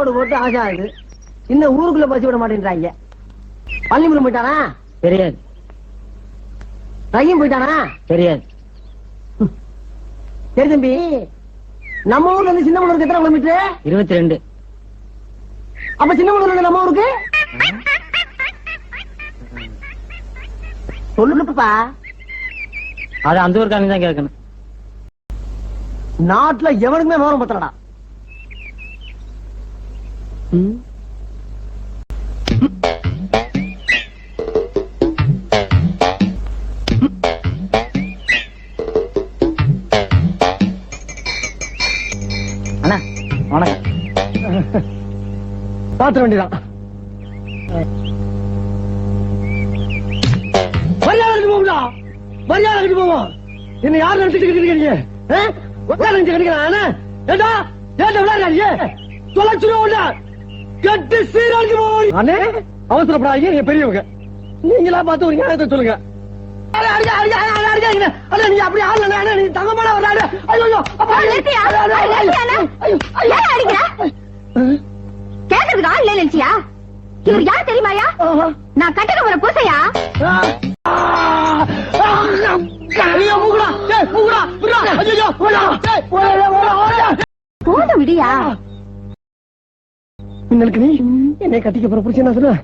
போட்டு போட்டு ஆசை ஆகுது. இன்னும் ஊருக்குள்ள பசி விட மாட்டேன்றாங்க. பள்ளிமுறை போயிட்டானா? தெரியாது. ரஹீம் போயிட்டானா? தெரியாது. சரி தம்பி நம்ம ஊர்ல இருந்து சின்ன எத்தனை கிலோமீட்டர்? இருபத்தி ரெண்டு அப்ப சின்ன இருந்து நம்ம ஊருக்கு? சொல்லுப்பா. அது அந்த ஊருக்காரங்க தான் கேட்கணும். நாட்டுல எவனுக்குமே விவரம் பத்தலடா. அண்ணா வணக்கம். பாத்திர வேண்டியதான் மரியாதை கட்டி போகும்டா. மரியாதை கட்டி போவோம். என்ன யார் நினைச்சிட்டு கிடைக்கிறீங்க நினைச்சு கிடைக்கிறான் ஏண்டா? ஏண்டா விளையாடுறாங்க? தொலைச்சிருவோம்டா கட்டி சீராளுக்கு அண்ணே அவசரப்படாதீங்க நீங்க பெரியவங்க. நீங்களா பார்த்து ஒரு நியாயத்தை சொல்லுங்க? கேக்குறதுக்கு இல்ல நினைச்சியா இவர் யார் தெரியுமாயா. நான் கட்டுக்க போற பூசையா? ஐயோ, மூக்குடா. மின்னலுக்கு நீ என்னை கட்டிக்க போற புடிச்சு என்ன சொல்லு